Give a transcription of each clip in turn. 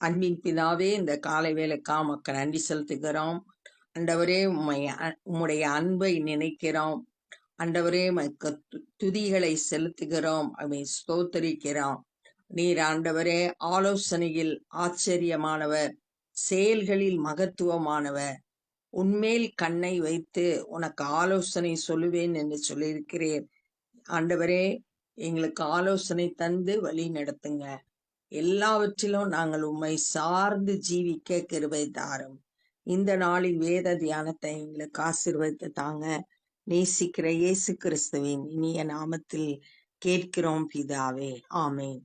அன்பின் பிதாவே இந்த காலை வேலைக்கா மக்கள் நன்றி செலுத்துகிறோம். அண்டவரே உம்மை அ- உம்முடைய அன்பை நினைக்கிறோம். அண்டவரே மக்க து- துதிகளை செலுத்துகிறோம். அவை ஸ்தோத்தரிக்கிறோம். நீர் ஆண்டவரே ஆலோசனையில் ஆச்சரியமானவர் செயல்களில் மகத்துவமானவர். உன்மேல் கண்ணை வைத்து உனக்கு ஆலோசனை சொல்லுவேன் என்று சொல்லியிருக்கிறேன் ஆண்டவரே எங்களுக்கு ஆலோசனை தந்து வழி நடத்துங்க. எல்லாவற்றிலும் நாங்கள் உம்மை சார்ந்து ஜீவிக்க கிருபை தாரும். இந்த நாளின் வேத தியானத்தை எங்களுக்கு ஆசிர்வதித்து தாங்க. நேசிக்கிற இயேசு கிறிஸ்துவின் இனிய நாமத்தில் கேட்கிறோம் பிதாவே. ஆமேன்.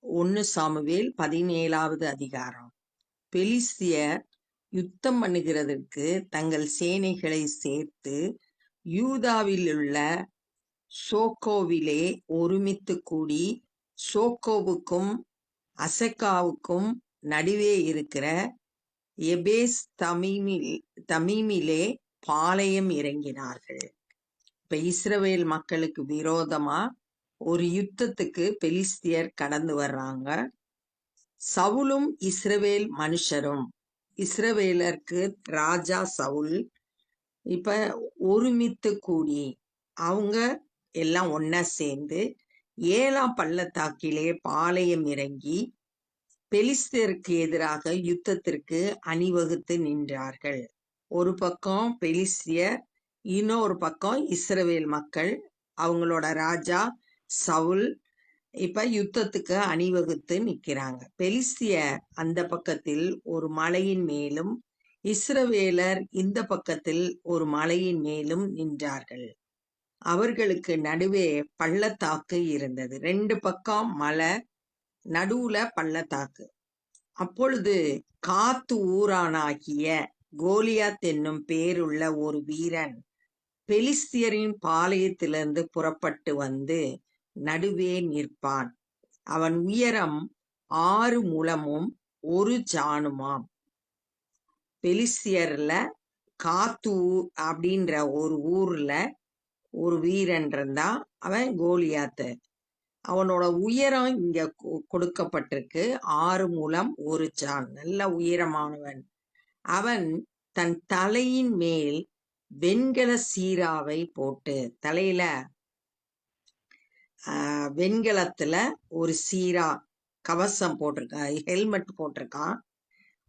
ஒன்னு சாமுவேல் பதினேழாவது அதிகாரம். பெலிஸ்தியர் யுத்தம் பண்ணுகிறதற்கு தங்கள் சேனைகளை சேர்த்து யூதாவில் உள்ள சோக்கோவிலே ஒருமித்து கூடி சோக்கோவுக்கும் அசக்காவுக்கும் நடுவே இருக்கிற எபேஸ் தமீமில் தமீமிலே பாளையம் இறங்கினார்கள். இப்ப இஸ்ரவேல் மக்களுக்கு விரோதமா ஒரு யுத்தத்துக்கு பெலிஸ்தியர் கடந்து வர்றாங்க. சவுலும் இஸ்ரவேல் மனுஷரும். இஸ்ரவேலருக்கு ராஜா சவுல். இப்ப ஒருமித்து கூடி அவங்க எல்லாம் ஒன்றா சேர்ந்து ஏழாம் பள்ளத்தாக்கிலே பாளையம் இறங்கி பெலிஸ்தருக்கு எதிராக யுத்தத்திற்கு அணிவகுத்து நின்றார்கள். ஒரு பக்கம் பெலிஸ்தியர் இன்னொரு பக்கம் இஸ்ரவேல் மக்கள் அவங்களோட ராஜா சவுல் இப்ப யுத்தத்துக்கு அணிவகுத்து நிக்கிறாங்க பெலிஸ்தியர் அந்த பக்கத்தில் ஒரு மலையின் மேலும் இஸ்ரவேலர் இந்த பக்கத்தில் ஒரு மலையின் மேலும் நின்றார்கள். அவர்களுக்கு நடுவே பள்ளத்தாக்கு இருந்தது. ரெண்டு பக்கம் மலை நடுவுல பள்ளத்தாக்கு. அப்பொழுது காத்து ஊரானாகிய கோலியாத் என்னும் பேருள்ள ஒரு வீரன் பெலிஸ்தியரின் பாளையத்திலிருந்து புறப்பட்டு வந்து நடுவே நிற்பான். அவன் உயரம் ஆறு முழமும் ஒரு ஜானுமாம். பெலிஸ்தியர்ல காத்து அப்படின்ற ஒரு ஊர்ல ஒரு வீரன் இருந்தான் அவன் கோலியாத்து. அவனோட உயரம் இங்க கொ- கொடுக்கப்பட்டிருக்கு. ஆறு மூலம் ஒரு சான் நல்ல உயரமானவன். அவன் தன் தலையின் மேல் வெண்கல சீராவை போட்டு தலையில ஆஹ், வெண்கலத்துல ஒரு சீரா கவசம் போட்டிருக்கான். ஹெல்மெட் போட்டிருக்கான்.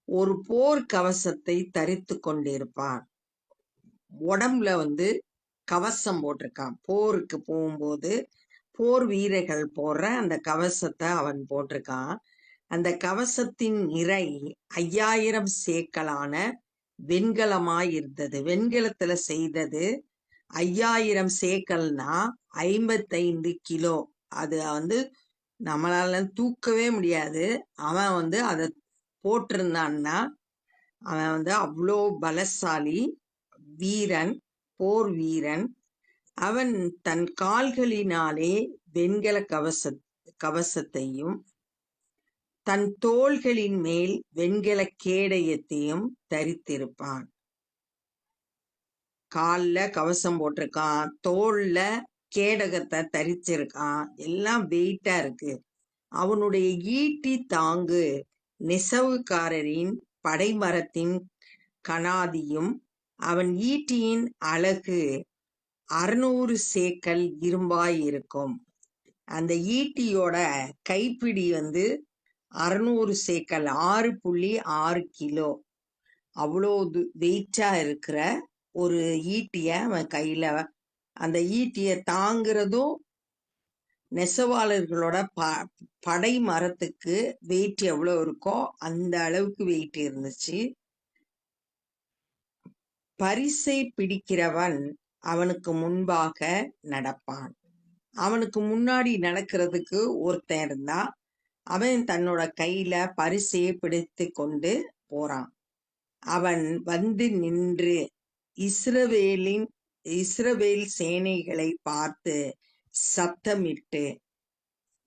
ஒரு போர் கவசத்தை தரித்து கொண்டிருப்பான். உடம்புல வந்து கவசம் போட்டிருக்கான். போருக்கு போகும்போது போர் வீரர்கள் போடுற அந்த கவசத்தை அவன் போட்டிருக்கான். அந்த கவசத்தின் நிறை ஐயாயிரம் சேக்கலான வெண்கலமாய் இருந்தது. வெண்கலத்துல செய்தது ஐயாயிரம் சேக்கல்னா ஐம்பத்தைந்து கிலோ. அது வந்து நம்மளால தூக்கவே முடியாது. அவன் வந்து அதை போட்டிருந்தான்னா அவன் வந்து அவ்வளோ பலசாலி வீரன். போர் வீரன். அவன் தன் கால்களினாலே வெண்கல கவச கவசத்தையும் தன் தோள்களின் மேல் வெண்கல கேடயத்தையும் தரித்திருப்பான். கால்ல கவசம் போட்டிருக்கான் தோல்ல கேடகத்தை தரிச்சிருக்கான். எல்லாம் வெயிட்டா இருக்கு. அவனுடைய ஈட்டி தாங்கு நெசவுக்காரரின் படைமரத்தின் கனாதியும் அவன் ஈட்டியின் அழகு அறுநூறு சேக்கல் இரும்பாய் இருக்கும். அந்த ஈட்டியோட கைப்பிடி வந்து அறுநூறு சேக்கல் ஆறு புள்ளி ஆறு கிலோ. அவ்வளோ வெயிட்டா இருக்கிற ஒரு ஈட்டிய அவன் கையில அந்த ஈட்டிய தாங்கிறதும் நெசவாளர்களோட ப படை மரத்துக்கு வெயிட் எவ்வளோ இருக்கோ அந்த அளவுக்கு வெயிட் இருந்துச்சு. பரிசை பிடிக்கிறவன் அவனுக்கு முன்பாக நடப்பான். அவனுக்கு முன்னாடி நடக்கிறதுக்கு ஒருத்தன் இருந்தா அவன் தன்னோட கையில பரிசையை பிடித்து கொண்டு போறான். அவன் வந்து நின்று இஸ்ரவேலின் இஸ்ரவேல் சேனைகளை பார்த்து சத்தமிட்டு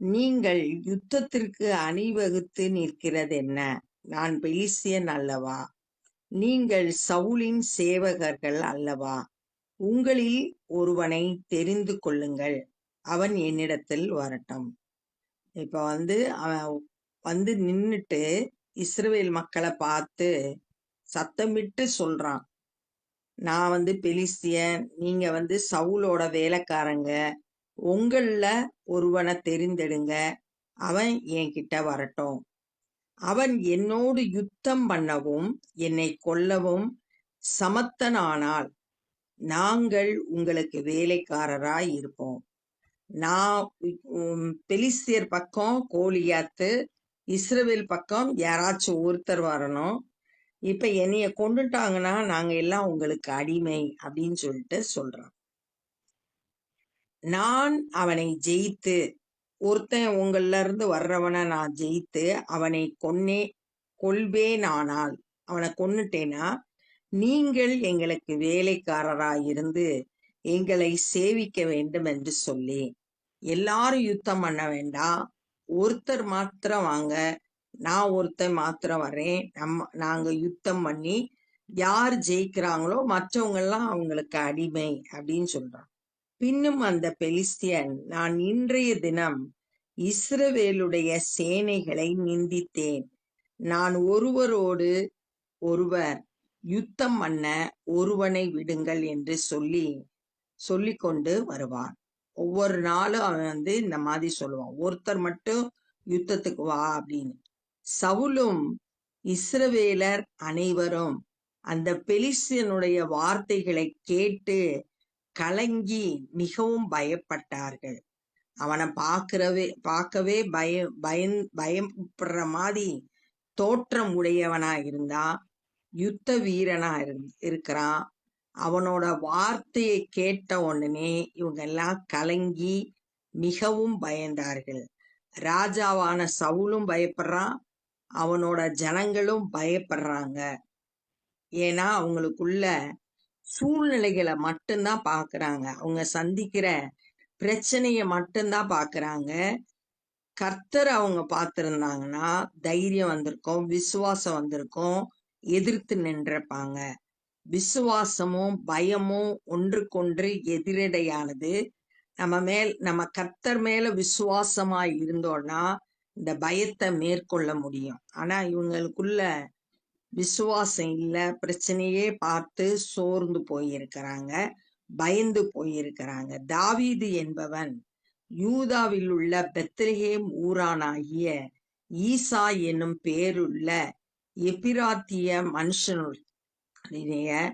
நீங்கள் யுத்தத்திற்கு அணிவகுத்து நிற்கிறது என்ன நான் பெலிசியன் அல்லவா? நீங்கள் சவுலின் சேவகர்கள் அல்லவா? உங்களில் ஒருவனை தெரிந்து கொள்ளுங்கள். அவன் என்னிடத்தில் வரட்டும். இப்ப வந்து அவன் வந்து நின்றுட்டு இஸ்ரேல் மக்களை பார்த்து சத்தமிட்டு சொல்றான். நான் வந்து பெலிஸ்தியன் நீங்க வந்து சவுலோட வேலைக்காரங்க. உங்களில் ஒருவனை தெரிந்தெடுங்க. அவன் என்கிட்ட வரட்டும். அவன் என்னோடு யுத்தம் பண்ணவும் என்னை கொல்லவும் சமத்தனானால் நாங்கள் உங்களுக்கு வேலைக்காரராய் இருப்போம். நான் உம், பெலிஸ்தியர் பக்கம் கோலியாத்து இஸ்ரேல் பக்கம் யாராச்சும் ஒருத்தர் வரணும். இப்ப என்னைய கொண்டுட்டாங்கன்னா நாங்க எல்லாம் உங்களுக்கு அடிமை அப்படின்னு சொல்லிட்டு சொல்றான். நான் அவனை ஜெயித்து ஒருத்தன் உங்கள்ல இருந்து வர்றவனை நான் ஜெயித்து அவனை கொன்னே கொள்வேனானால் அவனை கொன்னுட்டேனா நீங்கள் எங்களுக்கு வேலைக்காரராயிருந்து எங்களை சேவிக்க வேண்டும் என்று சொல்லி எல்லாரும் யுத்தம் பண்ண வேண்டாம் ஒருத்தர் மாத்திரம் வாங்க நான் ஒருத்தன் மாத்திரம் வரேன் நம்ம நாங்க யுத்தம் பண்ணி யார் ஜெயிக்கிறாங்களோ மற்றவங்கெல்லாம் அவங்களுக்கு அடிமை அப்படின்னு சொல்றான். பின்னும் அந்த பெலிஸ்தியன் நான் இன்றைய தினம் இஸ்ரவேலுடைய சேனைகளை நிந்தித்தேன். நான் ஒருவரோடு ஒருவர் யுத்தம் பண்ண ஒருவனை விடுங்கள் என்று சொல்லி சொல்லிக்கொண்டு வருவான் ஒவ்வொரு நாளும் அவன் வந்து இந்த மாதிரி சொல்லுவான். ஒருத்தர் மட்டும் யுத்தத்துக்கு வா அப்படின்னு. சவுலும் இஸ்ரவேலர் அனைவரும் அந்த பெலிசியனுடைய வார்த்தைகளை கேட்டு கலங்கி மிகவும் பயப்பட்டார்கள். அவனை பார்க்கிறவே பார்க்கவே பய பயன் பயப்படுற மாதிரி தோற்றம் உடையவனா இருந்தா யுத்த வீரனா இருக்கிறான். அவனோட வார்த்தையை கேட்ட உடனே இவங்க எல்லாம் கலங்கி மிகவும் பயந்தார்கள். ராஜாவான சவுலும் பயப்படுறான் அவனோட ஜனங்களும் பயப்படுறாங்க. ஏன்னா அவங்களுக்குள்ள சூழ்நிலைகளை மட்டும்தான் பாக்குறாங்க அவங்க சந்திக்கிற பிரச்சனைய மட்டும்தான் பாக்குறாங்க. கர்த்தர் அவங்க பார்த்திருந்தாங்கன்னா தைரியம் வந்திருக்கும் விசுவாசம் வந்திருக்கும் எதிர்த்து நின்றிருப்பாங்க விசுவாசமும் பயமும் ஒன்றுக்கொன்று எதிரடையானது. நம்ம மேல் நம்ம கர்த்தர் மேல விசுவாசமா இருந்தோம்னா இந்த பயத்தை மேற்கொள்ள முடியும். ஆனா இவங்களுக்குள்ள விசுவாசம் இல்லை பிரச்சனையே பார்த்து சோர்ந்து போயிருக்கிறாங்க. பயந்து போயிருக்கிறாங்க. தாவீது என்பவன் யூதாவில் உள்ள பெத்லஹேம் ஊரானாகிய ஈசா என்னும் பேருள்ள எப்பிராத்திய மனுஷனுடைய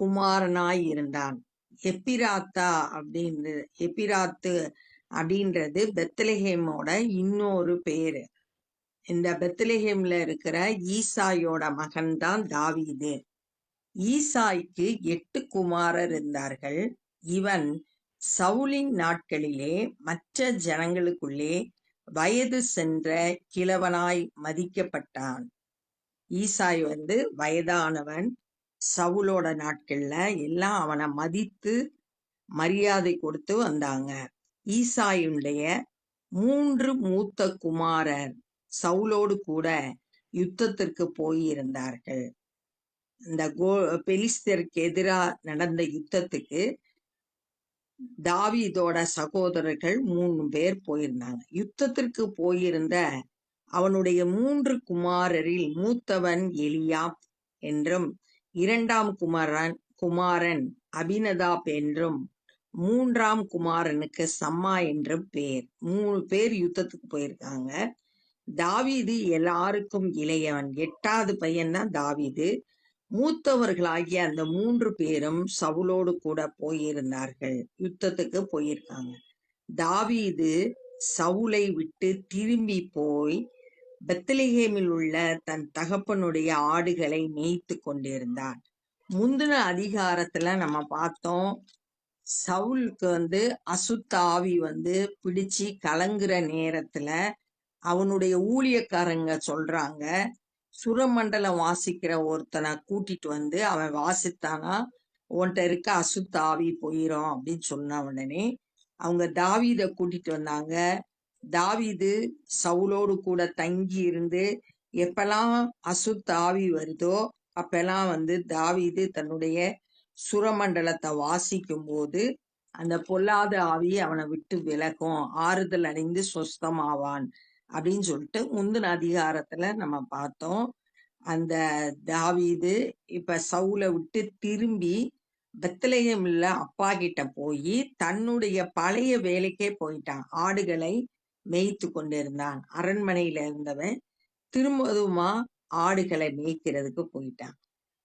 குமாரனாய் இருந்தான். எப்பிராத்தா அப்படின்னு எப்பிராத்து அப்படின்றது பெத்லஹேமோட இன்னொரு பேரு. இந்த பெத்லஹேம்ல இருக்கிற ஈசாயோட மகன்தான் தாவீது. ஈசாய்க்கு எட்டு குமாரர் இருந்தார்கள். இவன் சவுலின் நாட்களிலே மற்ற ஜனங்களுக்குள்ளே வயது சென்ற கிழவனாய் மதிக்கப்பட்டான். ஈசாய் வந்து வயதானவன். சவுலோட நாட்கள்ல எல்லாம் அவனை மதித்து மரியாதை கொடுத்து வந்தாங்க. ஈசாயுடைய மூன்று மூத்த குமாரர் சவுலோடு கூட யுத்தத்திற்கு போயிருந்தார்கள். இந்த கோ பெலிஸ்தருக்கு எதிரா நடந்த யுத்தத்துக்கு தாவிதோட சகோதரர்கள் மூணு பேர் போயிருந்தாங்க. யுத்தத்திற்கு போயிருந்த அவனுடைய மூன்று குமாரரில் மூத்தவன் எலியாப் என்றும் இரண்டாம் குமாரன் குமாரன் அபினதாப் என்றும் மூன்றாம் குமாரனுக்கு சம்மா என்றும் பேர். மூணு பேர் யுத்தத்துக்கு போயிருக்காங்க. தாவீது எல்லாருக்கும் இளையவன். எட்டாவது பையன்தான் தாவீது. மூத்தவர்களாகிய அந்த மூன்று பேரும் சவுலோடு கூட போயிருந்தார்கள். யுத்தத்துக்கு போயிருக்காங்க. தாவீது சவுலை விட்டு திரும்பி போய் பெத்லஹேமில் உள்ள தன் தகப்பனுடைய ஆடுகளை மேய்த்து கொண்டிருந்தான். முந்தின அதிகாரத்துல நம்ம பார்த்தோம் சவுலுக்கு வந்து அசுத்த ஆவி வந்து பிடிச்சு கலங்குற நேரத்துல அவனுடைய ஊழியக்காரங்க சொல்றாங்க சுரமண்டலம் வாசிக்கிற ஒருத்தனை கூட்டிட்டு வந்து அவன் வாசித்தானா உன்கிட்ட இருக்க அசுத்தாவி போயிரும் அப்படின்னு சொன்ன உடனே அவங்க தாவீத கூட்டிட்டு வந்தாங்க. தாவீது சவுலோடு கூட தங்கி இருந்து எப்பெல்லாம் அசுத்தாவி வருதோ அப்பெல்லாம் வந்து தாவீது தன்னுடைய சுரமண்டலத்தை வாசிக்கும் போது அந்த பொல்லாத ஆவி அவனை விட்டு விலகும் ஆறுதல் அடைந்து சொஸ்தமாவான் அப்படின்னு சொல்லிட்டு முந்தின அதிகாரத்துல நம்ம பார்த்தோம். அந்த தாவீது இப்ப சவுலை விட்டு திரும்பி பெத்லகேம்ல அப்பா கிட்ட போய் தன்னுடைய பழைய வேலைக்கே போயிட்டான். ஆடுகளை மேய்த்து கொண்டிருந்தான். அரண்மனையில இருந்தவன் திரும்பவுமா ஆடுகளை மேய்க்கிறதுக்கு போயிட்டான்.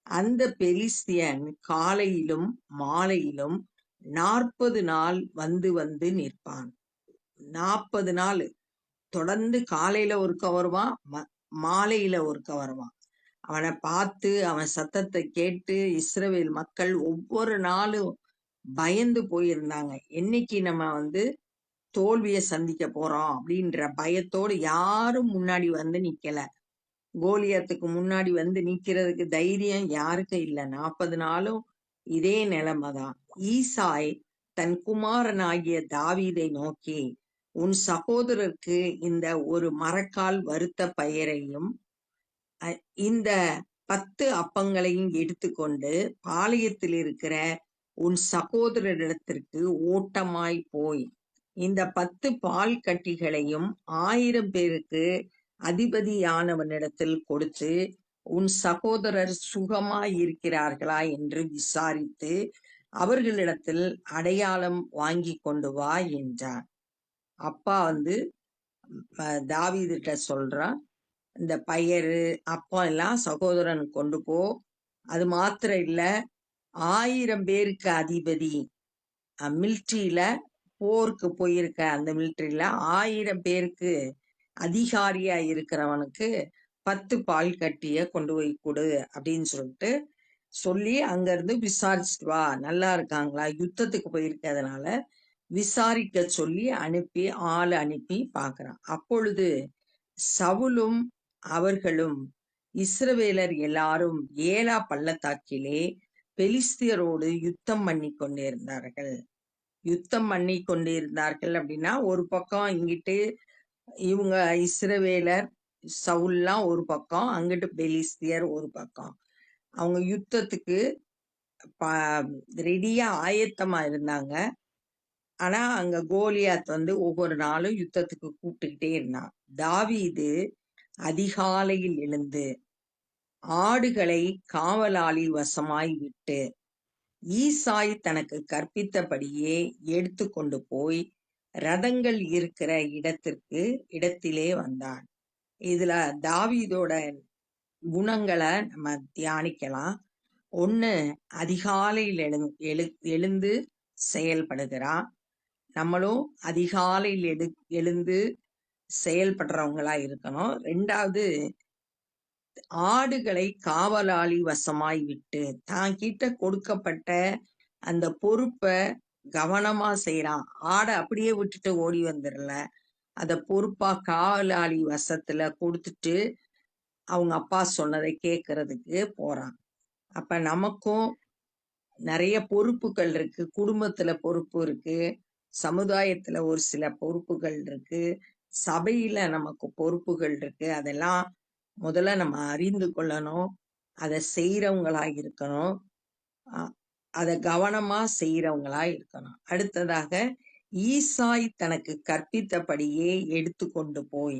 அந்த பெலிஸ்தியன் காலையிலும் மாலையிலும் நாற்பது நாள் வந்து வந்து நிற்பான். நாற்பது நாள் தொடர்ந்து காலையில ஒருக்க வருவான் ம- மாலையில ஒருக்க வருவான் அவனை பார்த்து அவன் சத்தத்தை கேட்டு இஸ்ரவேல் மக்கள் ஒவ்வொரு நாளும் பயந்து போயிருந்தாங்க. என்னைக்கு நம்ம வந்து தோல்வியை சந்திக்க போறோம் அப்படின்ற பயத்தோடு யாரும் முன்னாடி வந்து நிக்கல. கோலியத்துக்கு முன்னாடி வந்து நிக்கிறதுக்கு தைரியம் யாருக்கும் இல்லை. நாற்பது நாளும் இதே நிலைமை தான் ஈசாய் தன் குமாரனாகிய தாவீதை நோக்கி உன் சகோதரருக்கு இந்த ஒரு மரக்கால் வறுத்த பயிரையும் இந்த பத்து அப்பங்களையும் எடுத்துக்கொண்டு பாளையத்தில் இருக்கிற உன் சகோதரரிடத்திற்கு ஓட்டமாய் போய் இந்த பத்து பால் கட்டிகளையும் ஆயிரம் பேருக்கு அதிபதியானவனிடத்தில் கொடுத்து உன் சகோதரர் சுகமாய் இருக்கிறார்களா என்று விசாரித்து அவர்களிடத்தில் அடையாளம் வாங்கி கொண்டு வா என்றார் அப்பா வந்து அஹ், தாவீதுட்ட இந்த பயறு அப்பம் எல்லாம் சகோதரன் கொண்டு போ. அது மாத்திரம் இல்ல ஆயிரம் பேருக்கு அதிபதி. மிலிட்ரியில போருக்கு போயிருக்க அந்த மிலிட்ரியில ஆயிரம் பேருக்கு அதிகாரியா இருக்கிறவனுக்கு பத்து பால் கட்டிய கொண்டு போய் கொடு அப்படின்னு சொல்லிட்டு சொல்லி அங்க இருந்து விசாரிச்சுட்டு வா. நல்லா இருக்காங்களா? யுத்தத்துக்கு போயிருக்கிறதுனால விசாரிக்க சொல்லி அனுப்பி ஆள் அனுப்பி பார்க்கறான். அப்பொழுது சவுலும் அவர்களும் இஸ்ரவேலர் எல்லாரும் ஏலா பள்ளத்தாக்கிலே பெலிஸ்தியரோடு யுத்தம் பண்ணி கொண்டிருந்தார்கள். யுத்தம் பண்ணி கொண்டிருந்தார்கள் அப்படின்னா ஒரு பக்கம் இங்கிட்டு இவங்க இஸ்ரவேலர் சவுல்லாம் ஒரு பக்கம் அங்கிட்டு பெலிஸ்தியர் ஒரு பக்கம். அவங்க யுத்தத்துக்கு ரெடியா ஆயத்தமா இருந்தாங்க. ஆனா அங்க கோலியாத் வந்து ஒவ்வொரு நாளும் யுத்தத்துக்கு கூப்பிட்டுக்கிட்டே இருந்தான். தாவீது அதிகாலையில் எழுந்து ஆடுகளை காவலாளி வசமாய் விட்டு ஈசாய் தனக்கு கற்பித்தபடியே எடுத்து கொண்டு போய் ரதங்கள் இருக்கிற இடத்திற்கு இடத்திலே வந்தான். இதுல தாவீதோட குணங்களை நம்ம தியானிக்கலாம். ஒன்னு அதிகாலையில் எழு எழு எழுந்து செயல்படுகிறான். நம்மளும் அதிகாலையில் எழு எழுந்து செயல்படுறவங்களா இருக்கணும். ரெண்டாவது ஆடுகளை காவலாளி வசமாய் விட்டு தான் கிட்ட கொடுக்கப்பட்ட அந்த பொறுப்பை கவனமா செய்யறான் ஆடை அப்படியே விட்டுட்டு ஓடி வந்துடல. அத பொறுப்பா காவலாளி வசத்துல கொடுத்துட்டு அவங்க அப்பா சொன்னதை கேட்கறதுக்கு போறான் அப்ப நமக்கும் நிறைய பொறுப்புகள் இருக்கு. குடும்பத்துல பொறுப்பு இருக்கு. சமுதாயத்துல ஒரு சில பொறுப்புகள் இருக்கு. சபையில நமக்கு பொறுப்புகள் இருக்கு. அதெல்லாம் முதல்ல நம்ம அறிந்து கொள்ளணும். அதை செய்யறவங்களா இருக்கணும். அதை கவனமா செய்யறவங்களா இருக்கணும். அடுத்ததாக ஈசாய் தனக்கு கற்பித்தபடியே எடுத்துக்கொண்டு போய்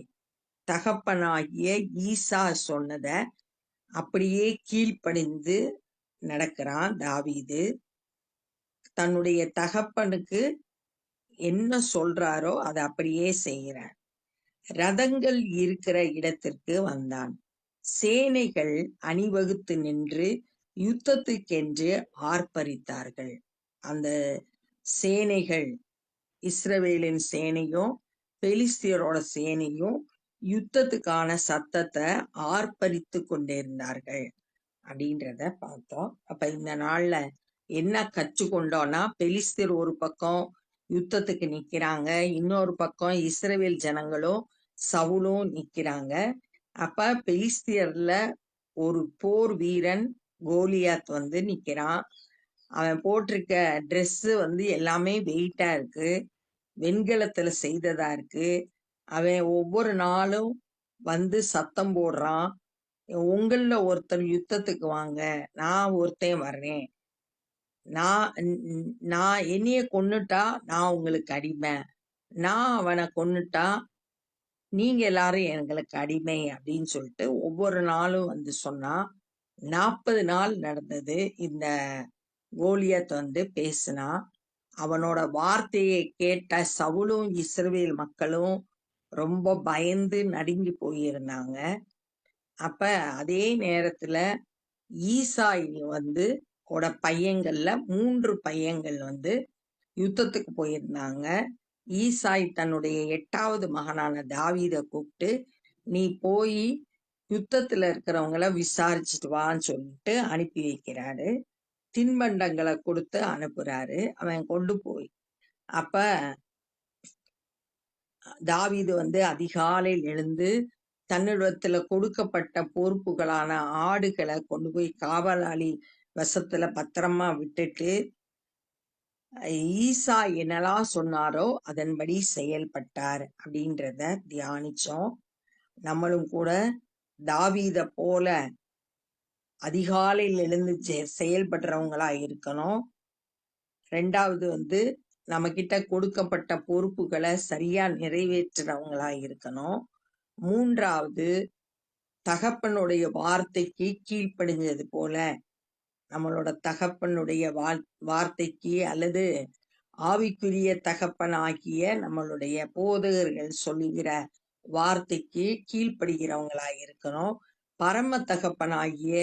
தகப்பனாகிய ஈசா சொன்னத அப்படியே கீழ்ப்படிந்து நடக்கிறான் தாவீது. தன்னுடைய தகப்பனுக்கு என்ன சொல்றாரோ அதை அப்படியே செய்கிறார். ரதங்கள் இருக்கிற இடத்திற்கு வந்தான். சேனைகள் அணிவகுத்து நின்று யுத்தத்துக்கென்று ஆர்ப்பரித்தார்கள். அந்த சேனைகள் இஸ்ரவேலின் சேனையும் பெலிஸ்தியரோட சேனையும் யுத்தத்துக்கான சத்தத்தை ஆர்ப்பரித்து கொண்டிருந்தார்கள் அப்படின்றத பார்த்தோம். அப்ப இந்த நாள்ல என்ன கற்றுக்கொண்டோம்னா பெலிஸ்தீர் ஒரு பக்கம் யுத்தத்துக்கு நிக்கிறாங்க. இன்னொரு பக்கம் இஸ்ரேல் ஜனங்களும் சவுலும் நிக்கிறாங்க. அப்ப பெலிஸ்தியர்ல ஒரு போர் வீரன் கோலியாத் வந்து நிக்கிறான். அவன் போட்டிருக்க ட்ரெஸ் வந்து எல்லாமே வெயிட்டா இருக்கு. வெண்கலத்துல செய்ததா இருக்கு. அவன் ஒவ்வொரு நாளும் வந்து சத்தம் போடுறான். உங்களில் ஒருத்தர் யுத்தத்துக்கு வாங்க. நான் ஒருத்தன் வர்றேன். நான் நான் என்னைய கொன்னுட்டா நான் உங்களுக்கு அடிமை நான் அவனை கொன்னுட்டா நீங்க எல்லாரும் எங்களுக்கு அடிமை அப்படின்னு சொல்லிட்டு ஒவ்வொரு நாளும் வந்து சொன்னா நாற்பது நாள் நடந்தது. இந்த கோலியத் வந்து பேசினா அவனோட வார்த்தையை கேட்ட சவுலும் இஸ்ரேல் மக்களும் ரொம்ப பயந்து நடுங்கி போயிருந்தாங்க. அப்ப அதே நேரத்துல ஈசாய் வந்து ஓட பையங்கள்ல மூன்று பையங்கள் வந்து யுத்தத்துக்கு போயிருந்தாங்க. ஈசாய் தன்னுடைய எட்டாவது மகனான தாவீதை கூப்பிட்டு நீ போய் யுத்தத்துல இருக்கிறவங்கள விசாரிச்சுட்டு வான்னு சொல்லிட்டு அனுப்பி வைக்கிறாரு. தின்பண்டங்களை கொடுத்து அனுப்புறாரு. அவன் கொண்டு போய். அப்ப தாவீது வந்து அதிகாலையில் எழுந்து தன்னிடத்துல கொடுக்கப்பட்ட பொறுப்புகளான ஆடுகளை கொண்டு போய் காவலாளி வசத்துல பத்திரமா விட்டுட்டு ஈசா என்னெல்லாம் சொன்னாரோ அதன்படி செயல்பட்டார் அப்படின்றத தியானிச்சோம். நம்மளும் கூட தாவீத போல அதிகாலையில் எழுந்து செயல்படுறவங்களா இருக்கணும். ரெண்டாவது வந்து நம்ம கிட்ட கொடுக்கப்பட்ட பொறுப்புகளை சரியா நிறைவேற்றுறவங்களா இருக்கணும். மூன்றாவது தகப்பனுடைய வார்த்தைக்கு கீழ்ப்படிஞ்சது போல நம்மளோட தகப்பனுடைய வார்த்தைக்கு அல்லது ஆவிக்குரிய தகப்பன் ஆகிய நம்மளுடைய போதகர்கள் சொல்லுகிற வார்த்தைக்கு கீழ்ப்படுகிறவங்களா இருக்கணும். பரம தகப்பனாகிய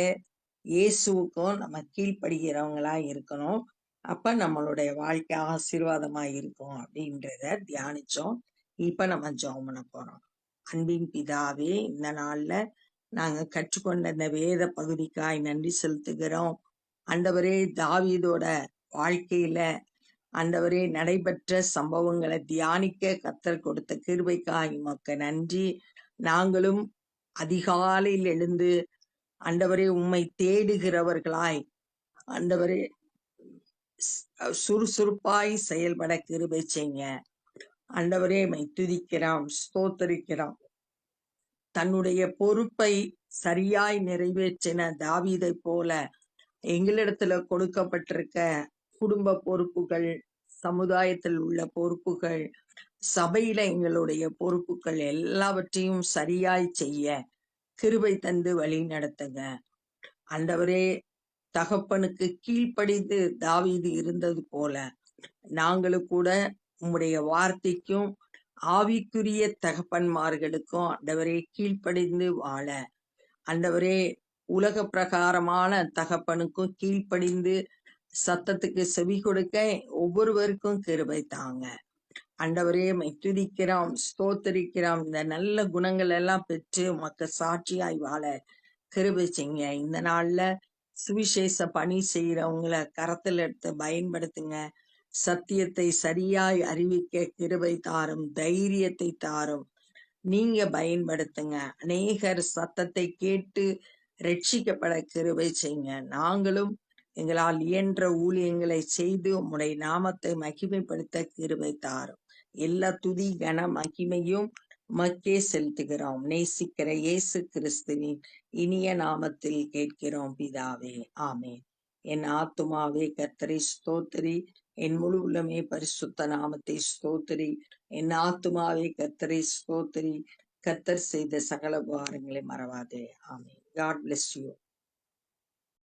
இயேசுவுக்கும் நம்ம கீழ்ப்படுகிறவங்களா இருக்கணும். அப்ப நம்மளுடைய வாழ்க்கை ஆசீர்வாதமா இருக்கும் அப்படின்றத தியானிச்சோம். இப்ப நம்ம ஜோம் பண்ண போறோம். அன்பின் பிதாவே இந்த நாள்ல நாங்க கற்றுக்கொண்ட இந்த வேத பகுதிக்காய் நன்றி செலுத்துகிறோம். அண்டவரே தாவீதோட வாழ்க்கையில அண்டவரே நடைபெற்ற சம்பவங்களை தியானிக்க கத்தர் கொடுத்த கிருபைக்காய் மக்க நன்றி. நாங்களும் அதிகாலையில் எழுந்து அண்டவரே உம்மை தேடுகிறவர்களாய் அண்டவரே சுறுசுறுப்பாய் செயல்பட கிருபை செய்ய. அண்டவரே மை துதிக்கிறோம் ஸ்தோத்தரிக்கிறோம். தன்னுடைய பொறுப்பை சரியாய் நிறைவேற்றின தாவீதை போல எங்களிடத்துல கொடுக்கப்பட்டிருக்க குடும்ப பொறுப்புகள் சமுதாயத்தில் உள்ள பொறுப்புகள் சபையில எங்களுடைய பொறுப்புகள் எல்லாவற்றையும் சரியாய் செய்ய கிருபை தந்து வழி நடத்துங்க. அந்தவரே தகப்பனுக்கு கீழ்ப்படிந்து தாவீது இருந்தது போல நாங்களும் கூட உம்முடைய வார்த்தைக்கும் ஆவிக்குரிய தகப்பன்மார்களுக்கும் அந்தவரே கீழ்ப்படிந்து வாழ. அந்தவரே உலக பிரகாரமான தகப்பனுக்கும் கீழ்ப்படிந்து சத்தத்துக்கு செவி கொடுக்க ஒவ்வொருவருக்கும் கிருபை தாங்க. அண்டவரே துதிக்கிறோம் ஸ்தோத்தரிக்கிறோம். இந்த நல்ல குணங்கள் எல்லாம் பெற்று மக்க சாட்சியாய் வாழ கிருபை செய்ங்க இந்த நாள்ல சுவிசேஷ பணி செய்யறவங்கள கரத்தில் எடுத்து பயன்படுத்துங்க. சத்தியத்தை சரியாய் அறிவிக்க கிருபை தாரும் தைரியத்தை தாரும். நீங்க பயன்படுத்துங்க. அநேகர் சத்தத்தை கேட்டு ரட்சிக்கப்பட கிருபை செய்யுங்க. நாங்களும் எங்களால் இயன்ற ஊழியங்களை செய்து உம்முடைய நாமத்தை மகிமைப்படுத்த கிருபை தாரும். எல்லா துதி கன மகிமையும் மக்கே செலுத்துகிறோம். நேசிக்கிற இயேசு கிறிஸ்துவின் இனிய நாமத்தில் கேட்கிறோம் பிதாவே. ஆமே என் ஆத்துமாவே கத்தரி ஸ்தோத்திரி. என் முழு உள்ளமே பரிசுத்த நாமத்தை ஸ்தோத்திரி. என் ஆத்துமாவே கத்தரி ஸ்தோத்திரி. கத்தர் செய்த சகல உபகாரங்களை மறவாதே. ஆமே God bless you.